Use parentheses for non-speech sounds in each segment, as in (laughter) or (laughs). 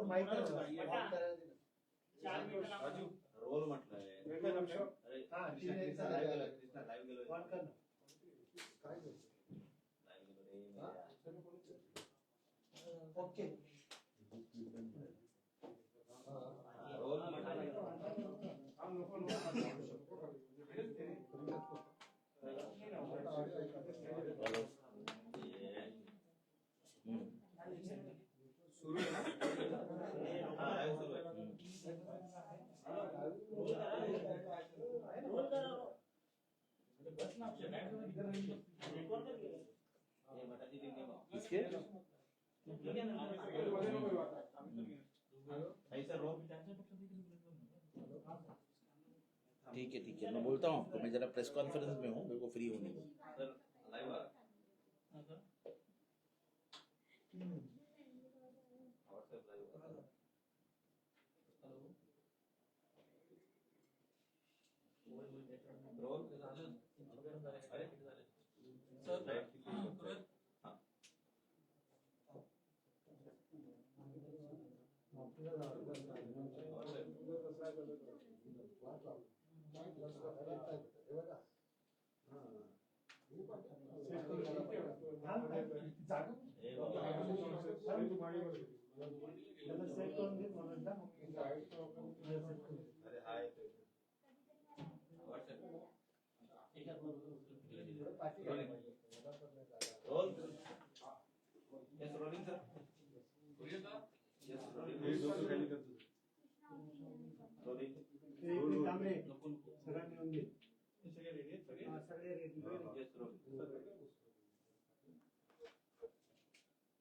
पण माहीत आहे ना, ऑन करायला दिलं. चार मिनिटं लागतात. राजू रोल म्हटलंय. अरे हा, कृष्णा ठीक आहे, कृष्णा चालेल. live गेलोय, कृष्णा live गेलोय. कर ना. काय बोलतो? Live गेलो रे, हा? ओके ठीक है ठीक है। मैं बोलता हूँ आपको, मैं जरा प्रेस कॉन्फ्रेंस में हूँ, मेरे को फ्री होने सर Yeah. यस रोलिंग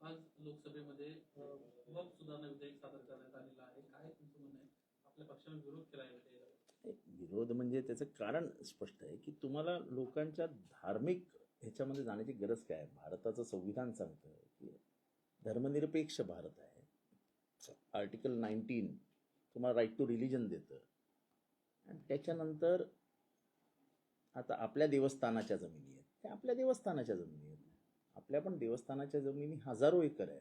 आज लोकसभेमध्ये अ, वक्फ सुधारणा विधेयक सादर करण्यात आलेलं आहे. काय तुमचं म्हणणं आहे? आपल्या पक्षाने विरोध केला आहे विरोध म्हणजे त्याचं कारण स्पष्ट आहे की तुम्हाला लोकांच्या धार्मिक ह्याच्यामध्ये जाण्याची गरज काय आहे? भारताचं संविधान सांगतं की धर्मनिरपेक्ष भारत आहे. आर्टिकल नाईन्टीन तुम्हाला राईट टू रिलिजन देतं. आणि त्याच्यानंतर आता आपल्या देवस्थानाच्या जमिनी आहेत. त्या आपल्या देवस्थानाच्या जमिनी आहेत. आपल्या पण देवस्थानाच्या जमिनी हजारो एकर आहे.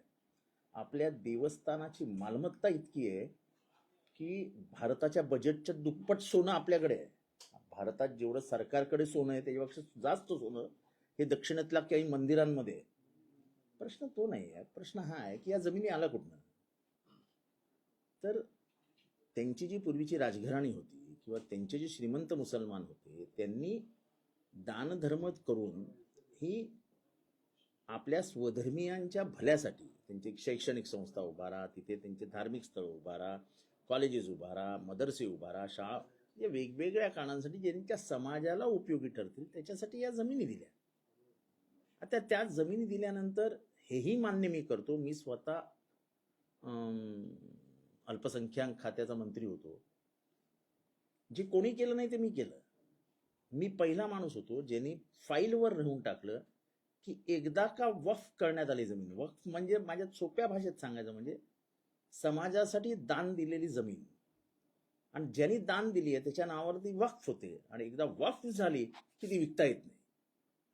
आपल्या देवस्थानाची मालमत्ता इतकी आहे की भारताच्या बजेटच्या दुप्पट सोनं आपल्याकडे आहे. भारतात जेवढं सरकारकडे सोनं आहे त्याच्यापेक्षा जास्त सोनं हे दक्षिणेतल्या काही मंदिरांमध्ये आहे. प्रश्न तो नाही आहे. प्रश्न हा आहे की या जमिनी आला कुठनं? तर त्यांची जी पूर्वीची राजघराणी होती किंवा त्यांचे जे श्रीमंत मुसलमान होते त्यांनी दानधर्म करून ही आपल्या स्वधर्मियांच्या भल्यासाठी त्यांची शैक्षणिक संस्था उभारा तिथे त्यांचे धार्मिक स्थळ उभारा कॉलेजेस उभारा मदरसे उभारा शाळा या वेगवेगळ्या कारणांसाठी ज्यांच्या समाजाला उपयोगी ठरतील त्याच्यासाठी या जमिनी दिल्या. आता त्या जमिनी दिल्यानंतर हेही मान्य मी करतो मी स्वतः अल्पसंख्याक खात्याचा मंत्री होतो. जे कोणी केलं नाही ते मी केलं. मी पहिला माणूस होतो ज्यांनी फाईलवर राहून टाकलं की एकदा का वफ करण्यात आली जमीन. वक्फ म्हणजे माझ्या सोप्या भाषेत सांगायचं म्हणजे समाजासाठी दान दिलेली जमीन. आणि ज्यांनी दान दिली आहे त्याच्या नावावर ती वक्फ होते. आणि एकदा वक्फ झाली की ती विकता येत नाही.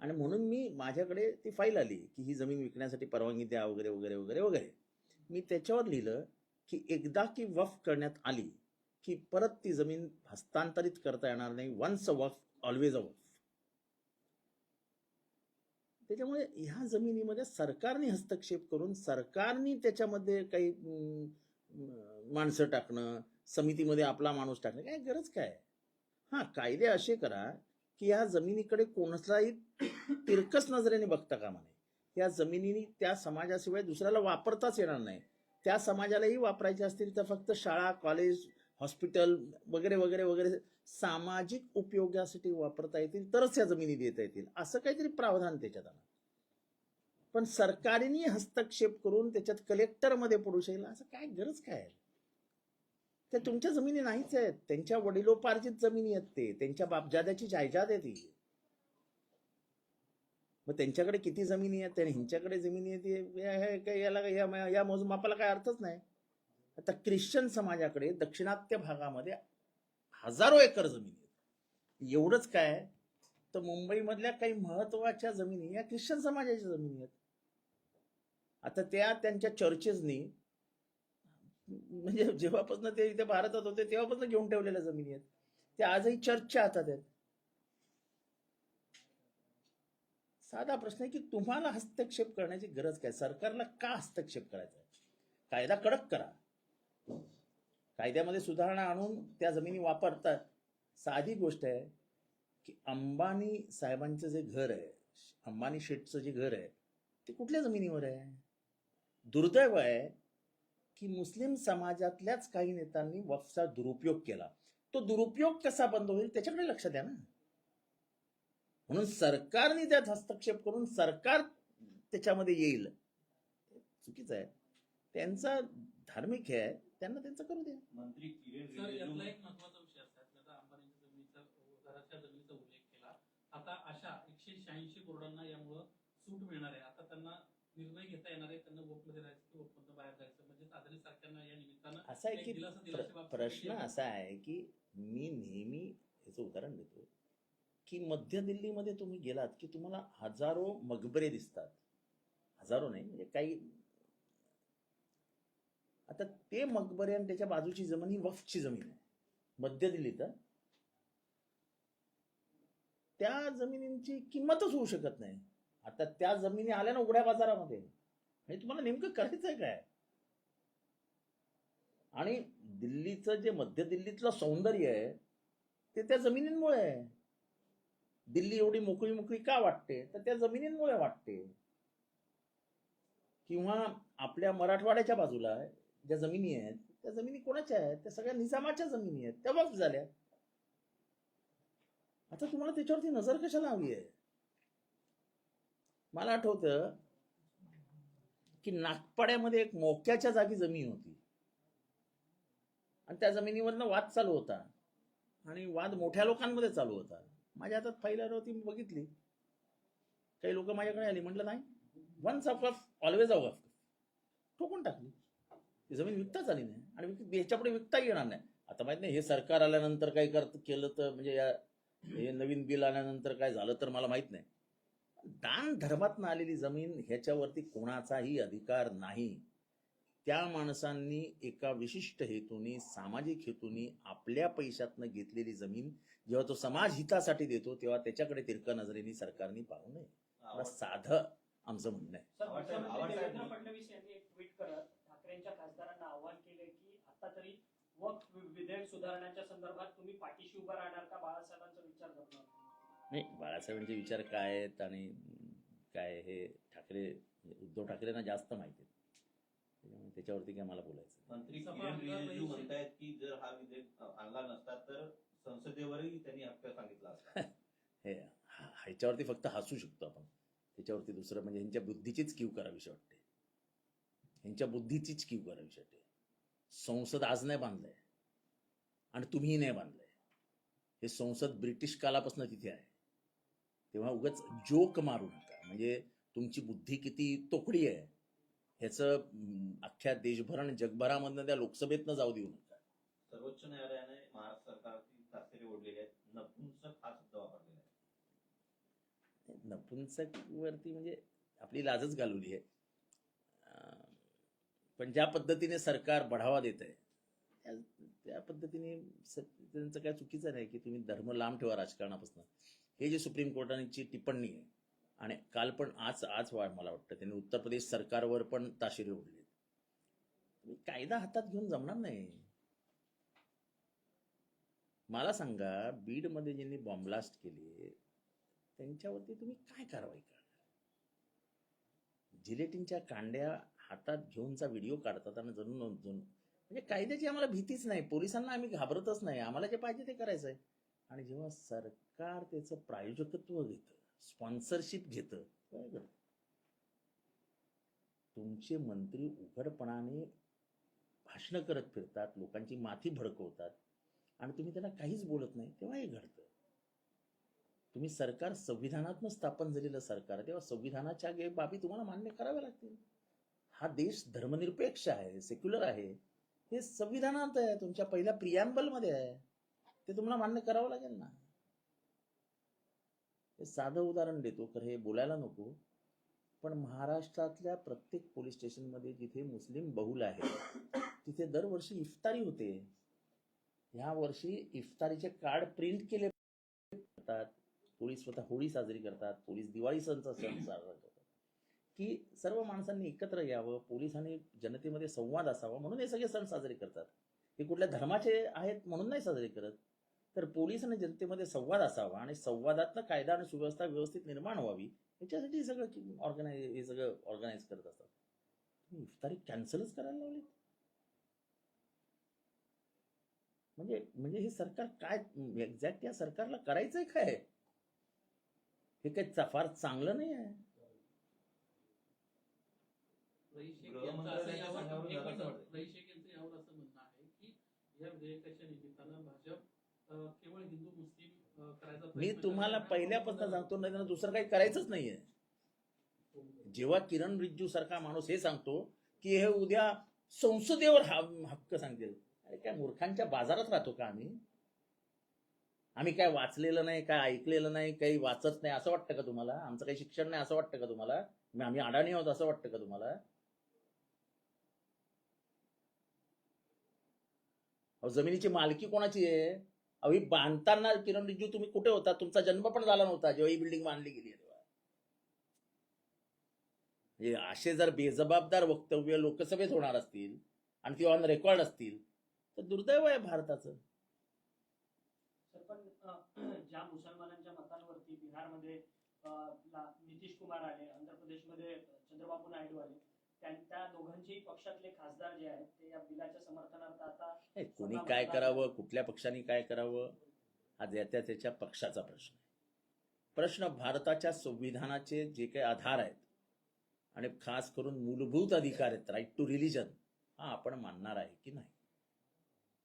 आणि म्हणून मी माझ्याकडे ती फाईल आली की ही जमीन विकण्यासाठी परवानगी द्या वगैरे वगैरे वगैरे वगैरे. मी त्याच्यावर लिहिलं की एकदा की वफ करण्यात आली की परत ती जमीन हस्तांतरित करता येणार नाही. वन्स अ वफ ऑलवेज अ वफ त्याच्यामुळे ह्या जमिनीमध्ये सरकारने हस्तक्षेप करून सरकारने त्याच्यामध्ये काही माणसं टाकणं समितीमध्ये आपला माणूस टाकणं काय गरज काय? हा कायदे असे करा की या जमिनीकडे कोणालाही तिरकस नजरेने बघता कामा नये. या जमिनीनी त्या समाजाशिवाय दुसऱ्याला वापरताच येणार नाही. त्या समाजालाही वापरायचे असतील तर फक्त शाळा कॉलेज हॉस्पिटल वगैरे वगैरे वगैरे सामाजिक उपयोगासाठी वापरता येतील तरच या जमिनी देता येतील. असं काहीतरी प्रावधान त्याच्यात आणा पण सरकारने हस्तक्षेप करून त्याच्यात कलेक्टरमध्ये पडू शकेल असं काय गरज काय आहे? त्या तुमच्या जमिनी नाहीच आहेत. त्यांच्या वडिलोपार्जित जमिनी आहेत ते. त्यांच्या बापजाद्याची जायजाद आहे ती. मग त्यांच्याकडे किती जमिनी आहेत? आणि ह्यांच्याकडे जमिनी आहेत काय याला या या मोजमापाला काय अर्थच नाही. आता ख्रिश्चन समाजाकडे दक्षिणात्य भागामध्ये हजारो एकर जमीन आहेत. एवढंच काय? तर मुंबईमधल्या काही महत्त्वाच्या जमिनी या ख्रिश्चन समाजाच्या जमिनी आहेत. आता त्या त्यांच्या चर्चेसनी म्हणजे जेव्हापासून ते इथे भारतात होते तेव्हापासून घेऊन ठेवलेल्या जमिनी आहेत. ते आजही चर्चच्या हातात आहेत. साधा प्रश्न आहे की तुम्हाला हस्तक्षेप करण्याची गरज काय? सरकारला का हस्तक्षेप करायचा आहे? कायदा कडक करा. कायद्यामध्ये सुधारणा आणून त्या जमिनी वापरतात. साधी गोष्ट आहे की अंबानी साहेबांचं जे घर आहे अंबानी शेटचं जे घर आहे ते कुठल्या जमिनीवर आहे? दुर्दैव आहे की मुस्लिम समाजातल्याच काही नेत्यांनी वफचा दुरुपयोग केला. तो दुरुपयोग कसा बंद होईल त्याच्याकडे लक्ष द्या ना. म्हणून सरकारने त्यात हस्तक्षेप करून सरकार त्याच्यामध्ये येईल. चुकीचं आहे. त्यांचा धार्मिक हे आहे त्यांना त्यांचं करू द्या. मंत्री किरेन सर रिजिजू यातला एक महत्त्वाचा विषय असा आहे आता अंबानीच्या जमिनीचा घराच्या जमिनीचा उल्लेख केला. आता अशा एकशे शहाऐंशी बोर्डांना यामुळं सूट मिळणार आहे. आता त्यांना निर्णय घेता येणार आहे. त्यांना वोटमध्ये राहायचं की वोट बाहेर जायचं. म्हणजे साधारण सारख्यांना या निमित्तानं असा आहे एक की दिलासा प्र- प्रश्न असा आहे की मी नेहमी याचं उदाहरण देतो की मध्य दिल्लीमध्ये तुम्ही गेलात की तुम्हाला हजारो मकबरे दिसतात. हजारो नाही म्हणजे काही आता ते मकबरे आणि त्याच्या बाजूची जमीन ही वफची जमीन आहे. मध्य दिल्लीत तर त्या जमिनींची किंमतच होऊ शकत नाही. आता त्या जमिनी आल्या ना उघड्या बाजारामध्ये. हे तुम्हाला नेमकं करायचंय काय? आणि दिल्लीचं जे मध्य दिल्लीतलं सौंदर्य आहे ते त्या जमिनींमुळे आहे. दिल्ली एवढी मोकळी मोकळी का वाटते? तर त्या जमिनींमुळे वाटते. किंवा आपल्या मराठवाड्याच्या बाजूला ज्या जमिनी आहेत त्या जमिनी कोणाच्या आहेत? त्या सगळ्या निजामाच्या जमिनी आहेत. त्या वक्फ झाल्या. आता तुम्हाला त्याच्यावरती नजर कशाला हवी आहे? मला आठवतं की नागपाड्यामध्ये एक मोक्याच्या जागी जमीन होती. आणि त्या जमिनीवरनं वाद चालू होता. आणि वाद मोठ्या लोकांमध्ये चालू होता. माझ्या हातात फाईल होती मी बघितली. काही लोक माझ्याकडे आली म्हटलं नाही once off off always off off ठोकून टाकली. ती जमीन विकताच आली नाही. आणि विक- ह्याच्यापुढे विकता येणार नाही. आता माहीत नाही हे सरकार आल्यानंतर काय करत केलं तर म्हणजे या हे नवीन बिल आल्यानंतर काय झालं तर मला माहीत नाही. दान धर्मातनं आलेली जमीन ह्याच्यावरती कोणाचाही अधिकार नाही. त्या माणसांनी एका विशिष्ट हेतूने सामाजिक हेतूने आपल्या पैशातनं घेतलेली जमीन जेव्हा तो समाज हितासाठी देतो तेव्हा त्याच्याकडे तिरका नजरेने सरकारने पाहू नये. साधं आमचं म्हणणं आहे. ठाकरेंच्या खासदारांना आवाहन केले की आता तरी वक्फ विधेयक सुधारण्याच्या संदर्भात तुम्ही पाठीशी उभं राहणार का बाळासाहेबांचा विचार करणार? नाही बाळासाहेबांचे विचार काय आहेत आणि काय हे ठाकरे उद्धव ठाकरेंना जास्त माहिती आहेत. त्याच्यामुळे त्याच्यावरती काय मला बोलायचं. मंत्री रिजिजू. म्हणतायत की जर हा विधेयक आणला नसता तर संसदेवरही त्यांनी हक्क सांगितला असता. (laughs) हे हा- ह्याच्यावरती फक्त हसू शकतो आपण. त्याच्यावरती दुसरं म्हणजे ह्यांच्या बुद्धीचीच कीव करावीशी वाटते. ह्यांच्या बुद्धीचीच कीव वाटते संसद आज नाही बांधलंय आणि तुम्ही नाही बांधलंय. हे संसद ब्रिटिश कालापासून तिथे आहे. तेव्हा उगाच जोक मारू नका. म्हणजे तुमची बुद्धी किती तोकडी आहे ह्याचं अख्ख्या देशभर आणि जगभरामधनं त्या लोकसभेतनं जाऊ देऊ नका. सर्वोच्च न्यायालयाने महाराष्ट्र सरकारची ओढलेली नपुंसक हा शब्द वापरलेला आहे. नपुंसक वरती म्हणजे आपली लाजच घालवली आहे. पण ज्या पद्धतीने सरकार बढावा देत आहे त्या त्या पद्धतीने त्यांचं काय चुकीचं नाही की तुम्ही धर्म लांब ठेवा राजकारणापासून. हे जे सुप्रीम कोर्टाची टिप्पणी आहे आणि काल पण आज आज वा- मला वाटतं त्यांनी उत्तर प्रदेश सरकारवर पण ताशेरे ओढले तुम्ही कायदा हातात घेऊन जमणार नाही. मला सांगा बीडमध्ये ज्यांनी बॉम्बलास्ट केले त्यांच्यावरती तुम्ही काय कारवाई करणार? जिलेटिनच्या कांड्या हातात घेऊनचा व्हिडिओ काढतात आणि जणून जणून म्हणजे कायद्याची आम्हाला भीतीच नाही. पोलिसांना आम्ही घाबरतच नाही. आम्हाला जे पाहिजे ते करायचं आहे आणि जेव्हा सरकार त्याचं प्रायोजकत्व घेतं स्पॉन्सरशिप घेतं तुमचे मंत्री उघडपणाने भाषणं करत फिरतात लोकांची माथी भडकवतात आणि तुम्ही त्यांना काहीच बोलत नाही तेव्हा हे घडतं. तुम्ही सरकार संविधानातून स्थापन झालेलं सरकार तेव्हा संविधानाच्या बाबी तुम्हाला मान्य कराव्या लागतील. हा देश धर्मनिरपेक्ष आहे सेक्युलर आहे. हे संविधानात आहे तुमच्या पहिल्या प्रियांबलमध्ये आहे. ते तुम्हाला मान्य करावं लागेल ना. हे साधं उदाहरण देतो खरं हे बोलायला नको. पण महाराष्ट्रातल्या प्रत्येक पोलीस स्टेशनमध्ये जिथे मुस्लिम बहुल आहे तिथे दरवर्षी इफ्तारी होते. ह्या वर्षी इफ्तारीचे कार्ड प्रिंट केले जातात. पोलीस स्वतः होळी साजरी करतात पोलीस दिवाळी सणचा सण साजरा करतात. की सर्व माणसांनी एकत्र यावं पोलिसांनी जनतेमध्ये संवाद असावा म्हणून हे सगळे सण साजरे करतात. हे कुठल्या धर्माचे आहेत म्हणून नाही साजरे करत. तर पोलीस आणि जनतेमध्ये संवाद असावा आणि संवादातनं कायदा आणि सुव्यवस्था व्यवस्थित निर्माण व्हावी याच्यासाठी सगळं ऑर्गनाईज हे सगळं ऑर्गनाईज करत असतात. तुम्ही इफ्तारी कॅन्सलच करायला लावली म्हणजे म्हणजे हे सरकार काय एक्झॅक्ट या सरकारला करायचंय काय? हे काही फार चांगलं नाही आहे. रईस शेख गृहमंत्रालयाच्या यांचं असं यावर- सांगण्यावरून एक जरा मिनिट. वाटतंय. रईस शेख यांचं यावर असं म्हणणं आहे की या विधेयकाच्या निमित्तानं भाजप अं, केवळ हिंदू मुस्लिम अं, करायचा मी प्रयत्न तुम्हाला करत आहे. पहिल्यापासून सांगतो नाही त्यांना दुसरं काही करायचंच नाहीये जेव्हा किरण रिज्जू सारखा माणूस हे सांगतो की हे उद्या संसदेवर हा- हक्क सांगतील अरे काय मूर्खांच्या बाजारात राहतो का आम्ही आम्ही काय वाचलेलं नाही काय ऐकलेलं नाही काही वाचत नाही असं वाटतं का तुम्हाला आमचं काही शिक्षण नाही असं वाटतं का तुम्हाला मग आम्ही अडाणी आहोत असं वाटतं का तुम्हाला अहो जमिनीची मालकी कोणाची आहे? अहो ही बांधताना किरण रिजू तुम्ही कुठे होता? तुमचा जन्म पण झाला नव्हता जेव्हा ही बिल्डिंग बांधली गेली तेव्हा. असे जर बेजबाबदार वक्तव्य लोकसभेत होणार असतील आणि ती ऑन रेकॉर्ड असतील तर दुर्दैव आहे भारताचं. पण (clears throat) ज्या मुसलमानांच्या मतांवरती बिहारमध्ये नितीश कुमार आले आंध्र प्रदेशमध्ये चंद्रबाबू नायडू आले त्या- दोघांच्याही पक्षातले खासदार जे आहेत ते या बिलाच्या समर्थनार्थ आता नाही, कोणी काय करावं? कुठल्या पक्षाने काय करावं? हा ज्या त्याच्या पक्षाचा प्रश्न आहे. प्रश्न भारताच्या संविधानाचे जे काही आधार आहेत आणि खास करून मूलभूत अधिकार आहेत राईट टू रिलिजन हा आपण मानणार आहे की नाही?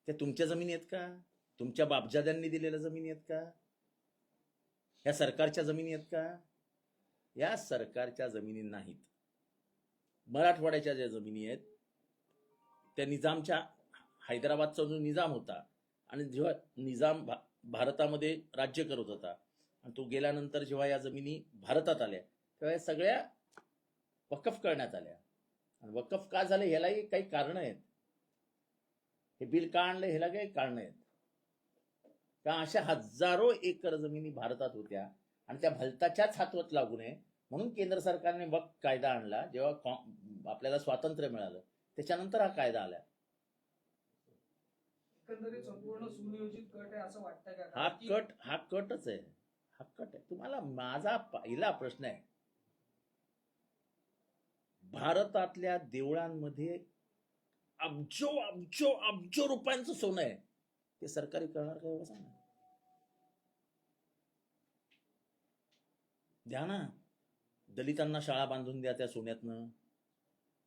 त्या तुमच्या जमिनी आहेत का? तुमच्या बापजाद्यांनी दिलेल्या जमिनी आहेत का? या सरकारच्या जमिनी आहेत का? या सरकारच्या जमिनी नाहीत. मराठवाड्याच्या ज्या जमिनी आहेत त्या निजामच्या हैदराबादचा जो निजाम होता आणि जेव्हा निजाम भा- भारतामध्ये राज्य करत होता आणि तो गेल्यानंतर जेव्हा या जमिनी भारतात आल्या तेव्हा या सगळ्या वकफ करण्यात आल्या. आणि वकफ का झाले ह्यालाही काही कारणं आहेत. हे बिल का आणलं ह्याला काही कारणं आहेत. का अशा हजारो एकर जमिनी भारतात होत्या आणि त्या भलताच्याच हातवत लागू नये. म्हणून केंद्र सरकारने वक्फ कायदा आणला जेव्हा कॉ- आपल्याला स्वातंत्र्य मिळालं त्याच्यानंतर हा कायदा आला. एकंदरीत संपूर्ण सुनियोजित कट आहे असं वाटतंय का? हा कारण की कट हा कटच आहे. हा कट आहे. तुम्हाला माझा पहिला प्रश्न आहे. भारतातल्या देवळांमध्ये अब्जो अब्जो अब्जो रुपयांचं सोनं आहे. ते सरकारी करणार का एवढं सांगा? द्या ना. दलितांना शाळा बांधून द्या त्या सोन्यातनं.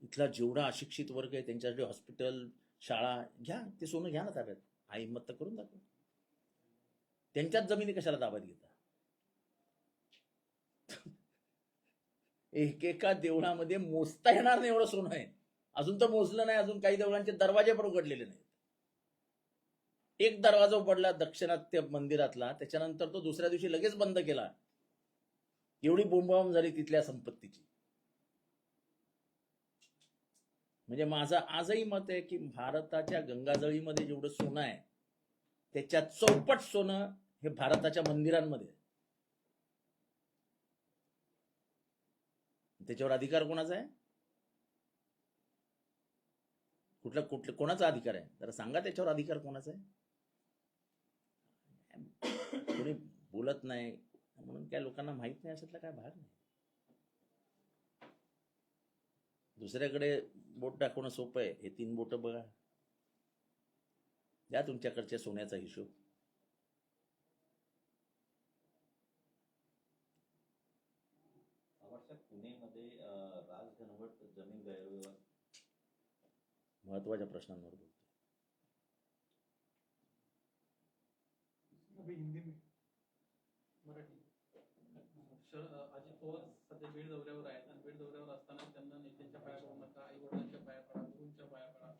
इथला जेवढा अशिक्षित वर्ग आहे त्यांच्यासाठी हॉस्पिटल शाळा घ्या ते सोनं घ्या ना ताब्यात. हा हिंमत तर करून दाखव. त्यांच्याच जमिनी कशाला ताब्यात घेता? एकेका देवळामध्ये मोजता येणार नाही एवढं सोनं आहे. अजून तर मोजलं नाही अजून काही देवळांचे दरवाजे पण उघडलेले नाहीत. एक दरवाजा उघडला दक्षिणात्य मंदिरातला त्याच्यानंतर तो दुसऱ्या दिवशी लगेच बंद केला. एवढी बोंबाम झाली तिथल्या संपत्तीची. म्हणजे माझं आजही मत आहे की भारताच्या गंगाजळीमध्ये जेवढं सोनं आहे त्याच्यात चौपट सोनं हे भारताच्या मंदिरांमध्ये त्याच्यावर अधिकार कोणाचा आहे? कुठला कुठलं कोणाचा अधिकार आहे? जरा सांगा त्याच्यावर अधिकार कोणाचा आहे? कोणी बोलत नाही. म्हणून काय लोकांना माहीत नाही अशातला काय भाग नाही. दुसऱ्याकडे बोट दाखवणं सोपं आहे. हे तीन बोट बघा. द्या तुमच्याकडच्या सोन्याचा हिशोब. पुणेमध्ये अं, राज घनवट जमीन गैरव्यवहार. महत्त्वाच्या प्रश्नांवर बोलतो हिंदी में मराठी शर- अ, अजित पवार सध्या बीड दौऱ्यावर आहेत. आणि बीड दौऱ्यावर असताना त्यांना नेत्यांच्या पाया पडू नका आई वडिलांच्या पाया पडा गुरुंच्या पाया पडा.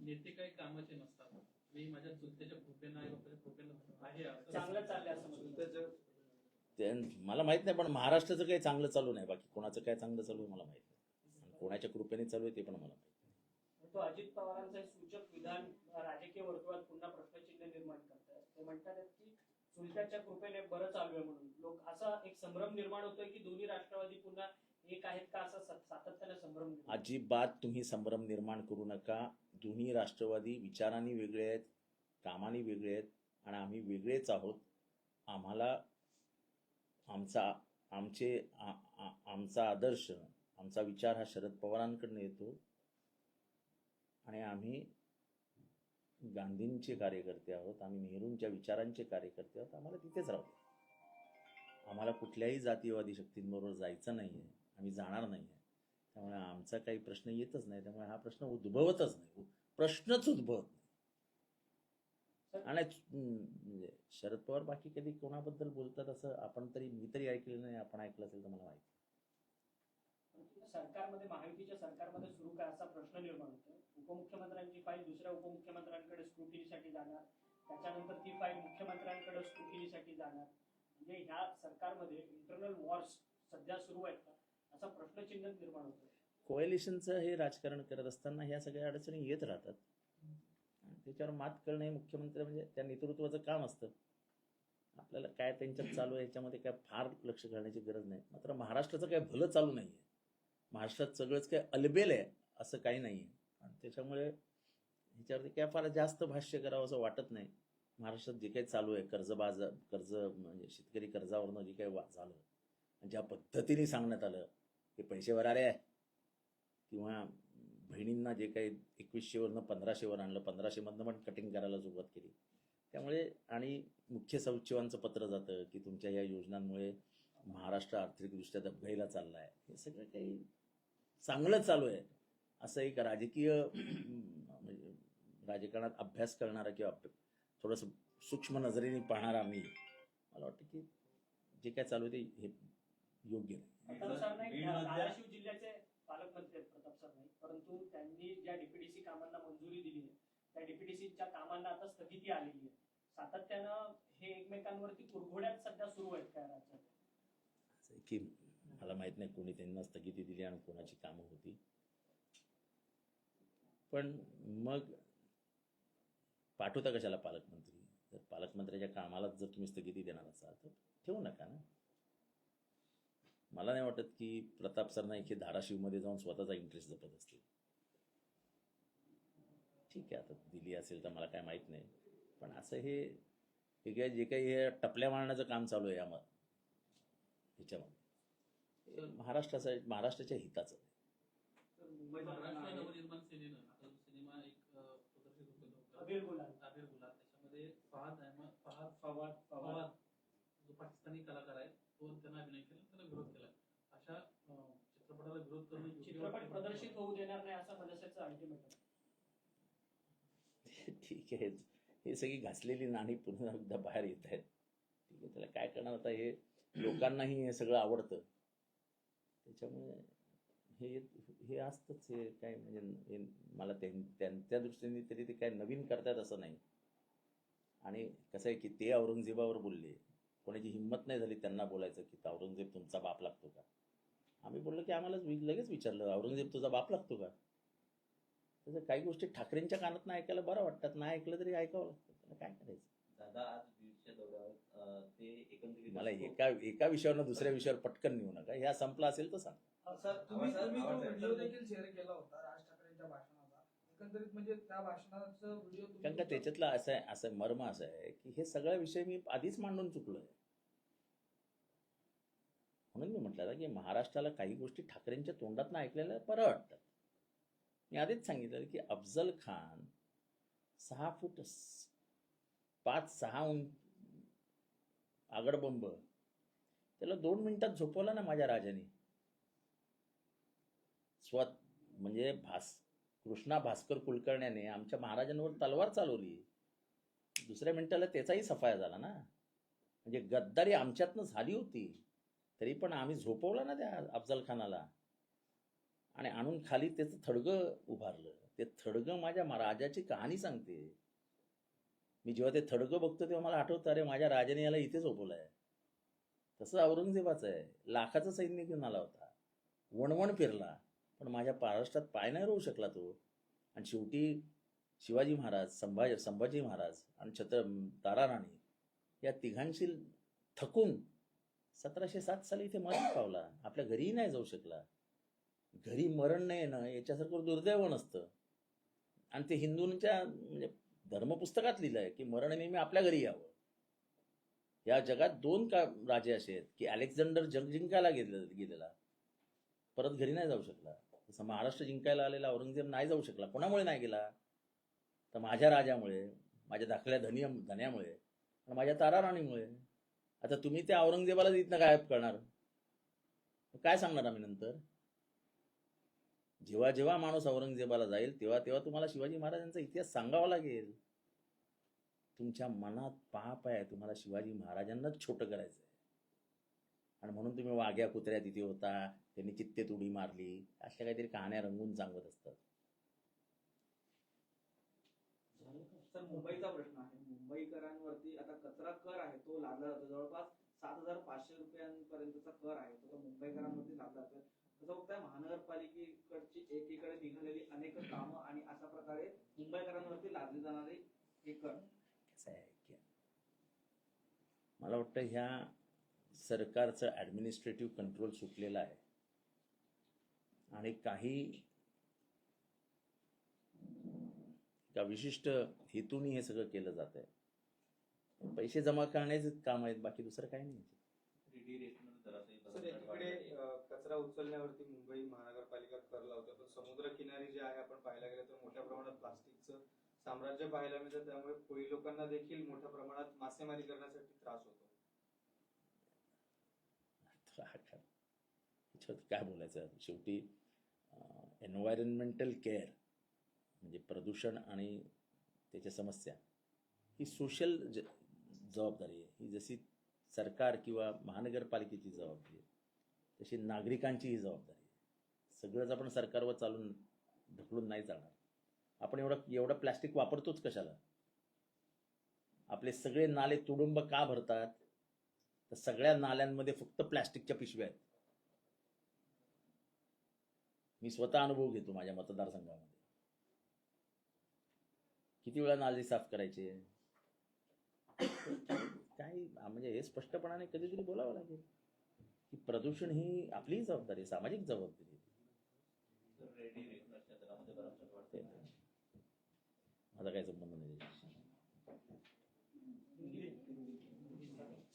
नेते काही कामाचे नसतात. मी माझ्या चुलत्याच्या कृपेनं आई बापाच्या कृपेनं आहे असं. चांगलं चाललंय असं मला माहीत नाही पण महाराष्ट्राचं काही चांगलं चालू नाही. बाकी कोणाचं काय चांगलं चालू आहे मला माहीत नाही. आणि कोणाच्या कृपेने चालू आहे ते पण मला माहीत नाही. तो अजित पवारांचं हे सूचक विधान राजकीय वर्तुळात पुन्हा प्रश्नचिन्ह निर्माण करतात. ते म्हणतात की चुलत्याच्या कृपेने बरं चालू आहे म्हणून. लोक असा एक संभ्रम निर्माण होतोय की दोन्ही राष्ट्रवादी पुन्हा एक आहेत का असा सत- सातत्याने संभ्रम अजिबात तुम्ही संभ्रम निर्माण करू नका. दोन्ही राष्ट्रवादी विचारांनी वेगळे आहेत कामाने वेगळे आहेत आणि आम्ही वेगळेच आहोत. आम्हाला आमचा आमचे आमचा आदर्श आमचा विचार हा शरद पवारांकडनं येतो. आणि आम्ही गांधींचे कार्यकर्ते आहोत आम्ही नेहरूंच्या विचारांचे कार्यकर्ते आहोत आम्हाला तिथेच राहू द्या. आम्हाला कुठल्याही जातीयवादी शक्तींबरोबर जायचं नाही आहे आम्ही जाणार नाही आहे त्यामुळे आमचा काही प्रश्न येतच नाही त्यामुळे हा प्रश्न उद्भवतच नाही. प्रश्नच उद्भवत नाही. आणि म्हणजे शरद पवार बाकी कधी कोणाबद्दल बोलतात असं आपण तरी मी तरी ऐकलेलं नाही आपण ऐकलं असेल तर मला माहिती सरकारमध्ये महायुतीच्या सरकारमध्ये सुरू काय असा प्रश्न निर्माण होतो उपमुख्यमंत्र्यांची फाईल दुसऱ्या उपमुख्यमंत्र्यांकडे स्क्रुटिनीसाठी जाणार. त्याच्यानंतर ती फाईल मुख्यमंत्र्यांकडे स्क्रुटिनीसाठी जाणार. म्हणजे ह्या सरकारमध्ये इंटरनल वॉर्स सध्या सुरू आहेत का? असा प्रश्नचिन्ह निर्माण होतो कोएलिशनचं हे राजकारण करत असताना ह्या सगळ्या अडचणी येत राहतात. त्याच्यावर मात करणं हे मुख्यमंत्री म्हणजे त्या नेतृत्वाचं काम असतं. आपल्याला काय त्यांच्यात चालू आहे याच्यामध्ये काय फार लक्ष घालण्याची गरज नाही. मात्र महाराष्ट्राचं काय भलं चालू नाही आहे महाराष्ट्रात सगळंच काय अलबेल आहे असं काही नाही आहे आणि त्याच्यामुळे ह्याच्यावरती काय फार जास्त भाष्य करावं असं वाटत नाही. महाराष्ट्रात जे काही चालू आहे कर्जबाज कर्ज म्हणजे शेतकरी कर्जावरनं जे काही वा झालं आणि ज्या पद्धतीने सांगण्यात आलं की पैसे भरारे आहे. किंवा बहिणींना जे काही एकवीसशेवरनं पंधराशेवर आणलं पंधराशेमधनं पण कटिंग करायला सुरुवात केली. त्यामुळे आणि मुख्य सचिवांचं पत्र जातं की तुमच्या या योजनांमुळे महाराष्ट्र आर्थिकदृष्ट्या दबघाईला चालला आहे हे सगळं काही चांगलं चालू आहे. असं एक राजकीय म्हणजे राजकारणात अभ्यास करणारा किंवा थोडंसं सूक्ष्म नजरेने पाहणारा मी मला वाटतं की जे काय चालू आहे ते हे योग्य नाही. जिल्ह्याचे पालकमंत्री आहेत प्रताप सरनाईक. परंतु त्यांनी ज्या डीपीडीसी कामांना मंजुरी दिली आहे त्या डीपीडीसीच्या कामांना आता स्थगिती आलेली आहे. सातत्यानं हे एकमेकांवरती कुरघोड्यात सध्या सुरू आहेत काय राज्यात? की मला माहीत नाही कोणी त्यांना स्थगिती दिली आणि कोणाची कामं होती. पण मग पाठवता कशाला पालकमंत्री? जर पालकमंत्र्याच्या कामालाच जर तुम्ही स्थगिती देणार असाल तर ठेवू नका ना. मला नाही वाटत की प्रताप सरनाईक हे धाराशिवमध्ये जाऊन स्वतःचा इंटरेस्ट जपत असतील. ठीक आहे आता दिली असेल तर मला काय माहीत नाही. पण असं हे हे काय जे काही हे टपल्या मारण्याचं काम चालू आहे यामध्ये ह्याच्यामध्ये महाराष्ट्राचं महाराष्ट्राच्या हिताचं. नवनिर्माण सेनेनं आता सिनेमा एक अं, प्रदर्शित होतो लवकर. अबीर गुलाल. ताबीर गुलाल. त्याच्यामध्ये फहाद अहमद फहाद फवाद फवाद फवाद जो पाकिस्तानी कलाकार आहे तो त्यांना अभिनय केला त्याला विरोध केला. अशा चित्रपटाला विरोध करून चित्रपट प्रदर्शित होऊ देणार नाही असा मनसेचं अल्टिमेटम ठीक आहे. हे सगळी घासलेली नाणी पुन्हा एकदा बाहेर येत आहेत. ठीक आहे त्याला काय करणार आता हे? लोकांनाही हे सगळं आवडतं. त्याच्यामुळे हे हे असतंच हे काय म्हणजे मला त्यां- त्यांच्या दृष्टीने तरी ते काय नवीन करतात असं नाही. आणि कसं आहे की ते औरंगजेबावर बोलले. कोणाची हिंमत नाही झाली त्यांना बोलायचं की औरंगजेब तुमचा बाप लागतो का? आम्ही बोललो की आम्हाला वि- लगेच विचारलं औरंगजेब तुझा बाप लागतो का? तसं काही गोष्टी ठाकरेंच्या कानात नाही ऐकायला बरं वाटतात. नाही ऐकलं तरी ऐकावं लागतं. त्याला काय करायचं? दादा ते एकंदरीत मला एका एका विषयावर दुसऱ्या विषयावर पटकन नेऊ नका. ह्या संपला असेल तर सांग. सर तुम्ही आवाज- तुम्ही तो आवाज- व्हिडिओ देखील शेअर केला होता राज ठाकरेंच्या भाषणाचा एकंदरीत म्हणजे त्या भाषणाचा व्हिडिओ तुम्ही कारण का त्याच्यातलं असं आहे असं मर्म असं आहे की हे सगळा विषय मी आधीच मांडून चुकलोय. म्हणून मी म्हटलं की महाराष्ट्राला काही गोष्टी ठाकरेंच्या तोंडात ऐकलेल्या बरं वाटतात मी आधीच सांगितलं की अफजल खान सहा फूट पाच सहा उं आगडबंब त्याला दोन मिनिटात झोपवला ना माझ्या राजाने. स्वत म्हणजे भास कृष्णा भास्कर कुलकर्ण्याने आमच्या महाराजांवर तलवार चालवली. दुसऱ्या मिनिटाला त्याचाही सफाया झाला ना. म्हणजे गद्दारी आमच्यातनं झाली होती. तरी पण आम्ही झोपवलं ना त्या अफजल खानाला आणि आणून खाली त्याचं थडगं उभारलं. ते थडगं माझ्या महाराजाची कहाणी सांगते. मी जेव्हा ते थडकं बघतो तेव्हा मला आठवतं अरे माझ्या राजाने याला इथे झोपवलं आहे तसं औरंगजेबाचं आहे. लाखाचं सैन्य घेऊन आला होता. वणवण फिरला पण माझ्या महाराष्ट्रात पाय नाही राहू शकला तो. आणि शेवटी शिवाजी महाराज संभाजी संभाजी महाराज आणि छत्र ताराराणी या तिघांशी थकून सतराशे सात साली इथे मरण पावला. आपल्या घरीही नाही जाऊ शकला. घरी मरण नाही येणं याच्यासारखं दुर्दैव नसतं. आणि ते हिंदूंच्या म्हणजे धर्मपुस्तकात लिहिलं आहे की मरण नेहमी आपल्या घरी यावं. या जगात दोन का राजे असे आहेत की अलेक्झांडर जग जिंकायला गेले गेलेला. परत घरी नाही जाऊ शकला. तसं महाराष्ट्र जिंकायला आलेला औरंगजेब नाही जाऊ शकला. कोणामुळे नाही गेला? तर माझ्या राजामुळे माझ्या दाखल्या धनिय धन्यामुळे आणि माझ्या ताराराणीमुळे आता तुम्ही त्या औरंगजेबाला इथनं गायब करणार. काय सांगणार आम्ही नंतर? जेव्हा जेव्हा माणूस औरंगजेबाला जाईल तेव्हा तेव्हा तुम्हाला शिवाजी महाराजांचा इतिहास सांगावा लागेल. तुमच्या मनात पाप आहे तुम्हाला शिवाजी महाराजांनाच छोटं करायचं आहे आणि म्हणून तुम्ही वाघ्या कुत्र्या तिथे होता त्यांनी चित्तेत उडी मारली अशा काहीतरी कहाण्या रंगून सांगत असतात. सर मुंबईचा प्रश्न आहे. मुंबईकरांवरती आता कचरा कर आहे तो लादला जातो. जवळपास सात हजार पाचशे रुपयांपर्यंतचा कर आहे. तो मुंबईकरांवरती लादला जातोय. तसं बघताय महानगरपालिकेकडची एकीकडे निघालेली अनेक कामं आणि अशा प्रकारे मुंबईकरांवरती लादले जाणारे हे कर कसं आहे की मला वाटतं ह्या सरकारचं ॲडमिनिस्ट्रेटिव्ह कंट्रोल सुटलेलं आहे. आणि काही एका विशिष्ट हेतूने हे सगळं केलं जात आहे पैसे जमा करण्याचे काम आहेत बाकी दुसरं काही नाही. कचरा उचलण्यावरती मुंबई महानगरपालिका कर लावते पण समुद्र किनारी जे आहे आपण पाहायला गेलं तर मोठ्या प्रमाणात प्लास्टिकचं साम्राज्य पाहायला मिळतं. त्यामुळे कोळी लोकांना देखील मोठ्या प्रमाणात मासेमारी करण्यासाठी त्रास होतो. (laughs) काय बोलायचं? शेवटी एन्व्हायरमेंटल केअर म्हणजे प्रदूषण आणि त्याच्या समस्या ही सोशल ज जबाबदारी आहे. ही जशी सरकार किंवा महानगरपालिकेची जबाबदारी तशी तशी नागरिकांचीही जबाबदारी सगळंच आपण सरकारवर चालून ढकलून नाही चालणार. आपण एवढं एवढं प्लॅस्टिक वापरतोच कशाला? आपले सगळे नाले तुडुंब का भरतात? तर सगळ्या नाल्यांमध्ये फक्त प्लॅस्टिकच्या पिशव्या आहेत. मी स्वतः अनुभव घेतो माझ्या मतदारसंघामध्ये. किती वेळा नाले साफ करायचे? (coughs) काही म्हणजे हे स्पष्टपणाने कधीतरी बोलावं लागेल. की प्रदूषण ही आपलीही जबाबदारी आहे सामाजिक जबाबदारी. माझा काही संबंध नाही.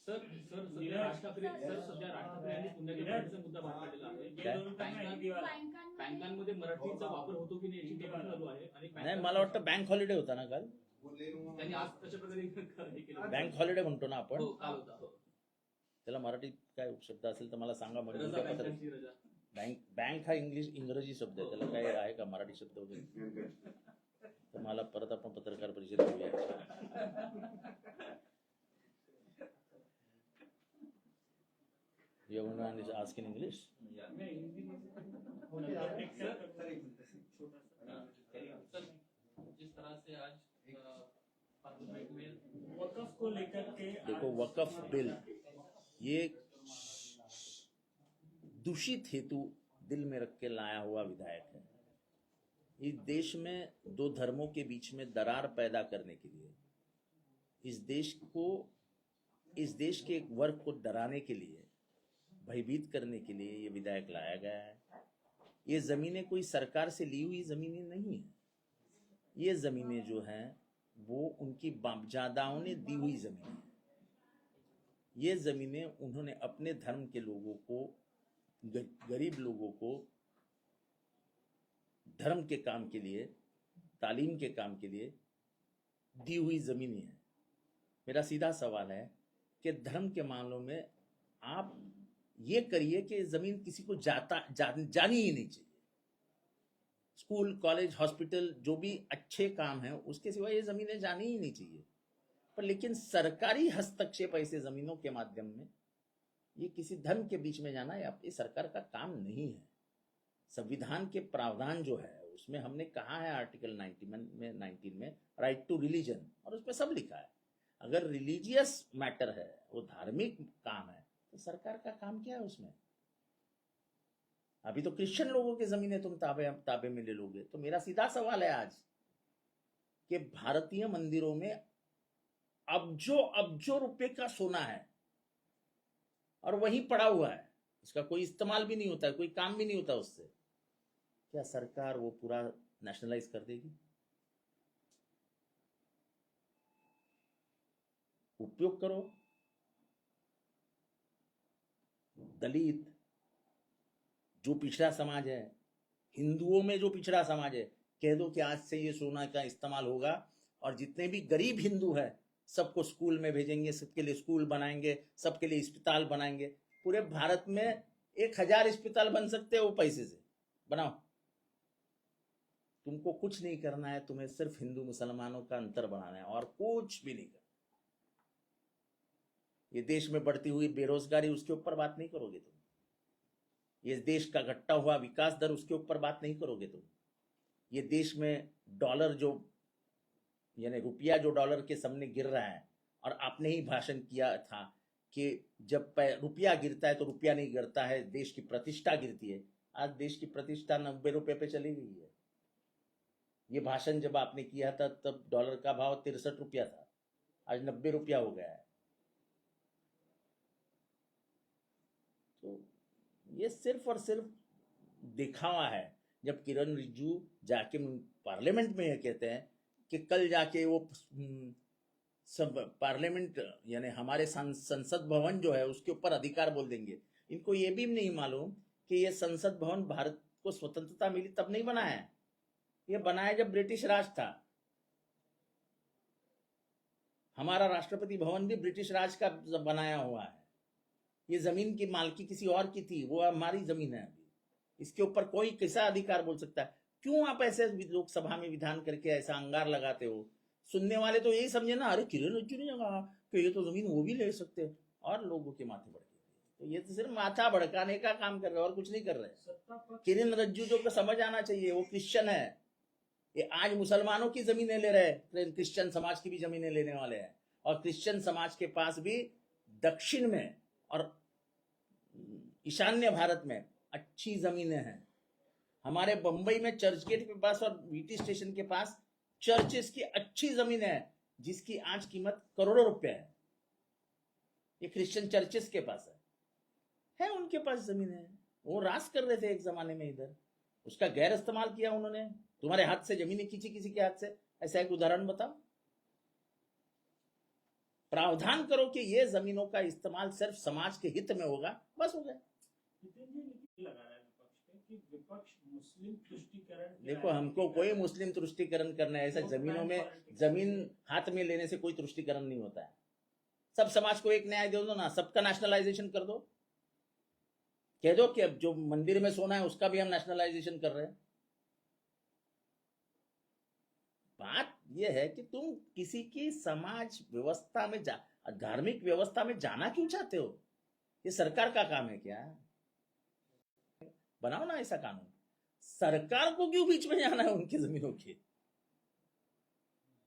सर सर सध्या राज ठाकरे सर सध्या राज ठाकरे यांनी मुद्दा बाहेर काढलेला आहे काय? बँकांमध्ये मराठीचा वापर होतो की नाही याची चालू आहे आणि नाही मला वाटतं बँक हॉलिडे होता ना काल त्यांनी आज तशा प्रकारे हे केलं बँक हॉलिडे म्हणतो ना आपण हो, काल होता हो. त्याला मराठीत काय शब्द असेल तर मला सांगा मग रजा उद्या पत्र- बँकांची रजा. बँक बँक हा इंग्लिश इंग्रजी शब्द आहे. त्याला काय आहे का मराठी शब्द वगैरे? तर मला परत आपण पत्रकार परिषद घेऊया. येऊन आणि आस्क इन इंग्लिश या. सर जिस तरह से आज अ, पार्लियामेंट में वकफ को लेकर के देखो वकफ बिल। ये दूषित हेतु दिल में रख के लाया हुआ विधायक है। इस देश में दो धर्मों के बीच में दरार पैदा करने के लिए, इस देश को, इस देश के एक वर्ग को डराने के लिए, भयभीत करने के लिए ये विधायक लाया गया है। ये जमीनें कोई सरकार से ली हुई जमीनें नहीं है। ये जमीनें जो हैं, वो उनकी बापजादाओं ने दी हुई जमीनें हैं। ये जमीनें उन्होंने अपने धर्म के लोगों को गरीब लोगों को धर्म के काम के लिए तालीम के काम के लिए दी हुई जमीनें हैं। मेरा सीधा सवाल है कि धर्म के मामलों में आप ये करिए कि ज़मीन किसी को जाता जा, जानी ही नहीं चाहिए। स्कूल कॉलेज हॉस्पिटल जो भी अच्छे काम हैं उसके सिवा ये जमीनें जानी ही नहीं चाहिए। पर लेकिन सरकारी हस्तक्षेप ऐसे जमीनों के माध्यम में, ये किसी धर्म के बीच में जाना, ये आपकी सरकार का काम नहीं है। संविधान के प्रावधान जो है, उसमें हमने कहा है आर्टिकल 90 में में 19 में राइट टू रिलीजन और उसमें सब लिखा है। अगर रिलीजियस मैटर है, वो धार्मिक काम है तो सरकार का काम क्या है उसमें? अभी तो क्रिश्चियन लोगों की जमीनें तुम ताबे ताबे में ले लोगे। तो मेरा सीधा सवाल है आज, कि भारतीय मंदिरों में अबजो अबजो रुपए का सोना है, और वही पड़ा हुआ है उसका कोई इस्तेमाल भी नहीं होता है कोई काम भी नहीं होता उससे, क्या सरकार वो पूरा नेशनलाइज कर देगी? उपयोग करो। दलित, जो पिछड़ा समाज है, हिंदुओं में जो पिछड़ा समाज है, कह दो कि आज से ये सोना का इस्तेमाल होगा, और जितने भी गरीब हिंदू है सबको स्कूल में भेजेंगे, सबके लिए स्कूल बनाएँगे, सबके लिए अस्पताल बनाएँगे। पूरे भारत में एक हज़ार अस्पताल बन सकते हैं वो पैसे से। बनाओ। तुमको कुछ नहीं करना है, तुम्हें सिर्फ़ हिंदू मुसलमानों का अंतर बनाना है और कुछ भी नहीं करना। ये देश में बढ़ती हुई बेरोजगारी, उसके ऊपर बात नहीं करोगे तुम। ये देश का घटता हुआ विकास दर, उसके ऊपर बात नहीं करोगे तुम। ये देश में डॉलर जो यानी रुपया जो डॉलर के सामने गिर रहा है, और आपने ही भाषण किया था कि जब रुपया गिरता है तो रुपया नहीं गिरता है, देश की प्रतिष्ठा गिरती है। आज देश की प्रतिष्ठा नब्बे रुपये पे चली गई है। ये भाषण जब आपने किया था, तब डॉलर का भाव तिरसठ रुपया था। आज नब्बे रुपया हो गया है। तो ये सिर्फ़ और सिर्फ़ दिखावा है, जब किरण रिज्जू जाके पार्लियामेंट में कहते हैं कि कल जाके वो हम्म, सब पार्लियामेंट यानी हमारे संसद भवन जो है उसके ऊपर अधिकार बोल देंगे। इनको ये भी नहीं मालूम कि ये संसद भवन भारत को स्वतंत्रता मिली तब नहीं बना है। ये बनाया जब ब्रिटिश राज था। हमारा राष्ट्रपति भवन भी ब्रिटिश राज का बनाया हुआ है। ये ज़मीन की मालकी किसी और की थी वो हमारी ज़मीन है अभी। इसके ऊपर कोई कैसा अधिकार बोल सकता है? क्यों आप ऐसे लोकसभा में विधान करके ऐसा अंगार लगाते हो? सुनने वाले तो यही समझे ना अरे किरण रज्जू ने कहा कि ये तो ज़मीन वो भी ले सकते हैं। और लोगों के माथे भड़के तो ये तो सिर्फ़ माथा भड़काने का काम कर रहे हैं और कुछ नहीं कर रहे किरण रज्जू जो को समझ आना चाहिए वो क्रिश्चियन है। ये आज मुसलमानों की जमीनें ले रहे हैं क्रिश्चियन समाज की भी जमीनें लेने वाले हैं। और क्रिश्चियन समाज के पास भी दक्षिण में और ईशान्य भारत में अच्छी जमीनें हैं। हमारे बंबई में चर्च गेट के पास और बीटी स्टेशन के पास चर्चेस की अच्छी ज़मीन है, जिसकी आज कीमत करोड़ों रुपए है। ये क्रिश्चियन चर्चेस के पास है। है उनके पास ज़मीन है। वो रास कर रहे थे एक जमाने में इधर। उसका गैर इस्तेमाल किया उन्होंने। तुम्हारे हाथ से जमीनें खींची किसी के हाथ से। ऐसा एक उदाहरण बताओ प्रावधान करो कि ये जमीनों का इस्तेमाल सिर्फ़ समाज के हित में होगा। बस हो गया। कि विपक्ष मुस्लिम तुष्टीकरण देखो हमको कोई मुस्लिम तुष्टिकरण करना है ऐसा जमीनों में ज़मीन हाथ में लेने से कोई तुष्टिकरण नहीं होता है। सब समाज को एक न्याय दे दो ना सबका नेशनलाइजेशन कर दो। कह दो कि अब जो मंदिर में सोना है उसका भी हम नेशनलाइजेशन कर रहे हैं। बात यह है कि तुम किसी की समाज व्यवस्था में जा धार्मिक व्यवस्था में जाना क्यों चाहते हो? ये सरकार का काम है क्या? बनाओ ना ऐसा कानून? सरकार को क्यों बीच में जाना है उनकी जमीनों के?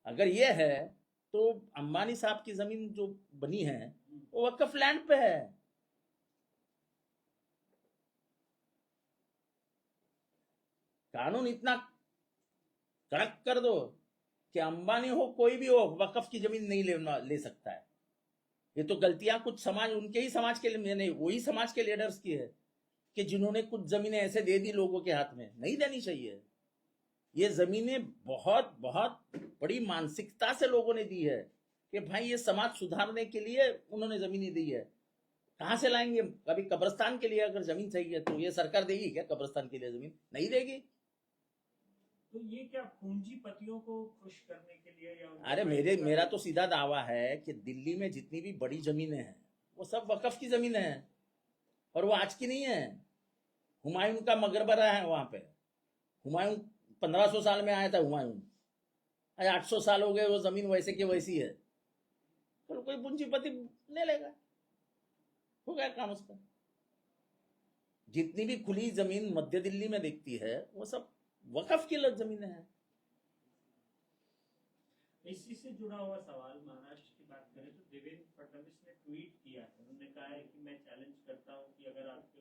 अगर ये है तो अंबानी साहब की ज़मीन जो बनी है, वो वक्फ लैंड पे है। कानून इतना कड़क कर दो कि अंबानी हो, कोई भी हो, वक्फ की ज़मीन नहीं लेना, ले सकता है। ये तो गलतियाँ कुछ समाज, उनके ही समाज के लिए, नहीं वही समाज के लीडर्स की है। कि जिन्होंने कुछ जमीनें ऐसे दे दी लोगों के हाथ में नहीं देनी चाहिए। ये जमीनें बहुत बहुत बड़ी मानसिकता से लोगों ने दी है कि भाई ये समाज सुधारने के लिए उन्होंने जमीनें दी है। कहाँ से लाएँगे? कभी कब्रस्तान के लिए अगर ज़मीन चाहिए तो ये सरकार देगी क्या कब्रस्तान के लिए ज़मीन? नहीं देगी। तो ये क्या पूंजीपतियों को खुश करने के लिए या अरे मेरे मेरा तो सीधा दावा है कि दिल्ली में जितनी भी बड़ी जमीनें हैं वो सब वकफ की जमीनें हैं। और वो आज की नहीं है। हुमायूं का मकबरा है वहाँ पे। हुमायूं पंद्रह सौ साल में आया था, हुमायूं। आज आठ सौ साल हो गए, वो ज़मीन वैसे की वैसी है। तो कोई पूंजीपति ले लेगा। हो गया काम उसका। जितनी भी खुली ज़मीन मध्य दिल्ली में दिखती है, वो सब वकफ की ज़मीन है। इसी से जुड़ा हुआ सवाल महाराष्ट्र की बात करें तो देवेंद्र फडणवीस ने ट्वीट किया है। उन्होंने है कि मैं चैलेंज करता हूं कि अगर आपके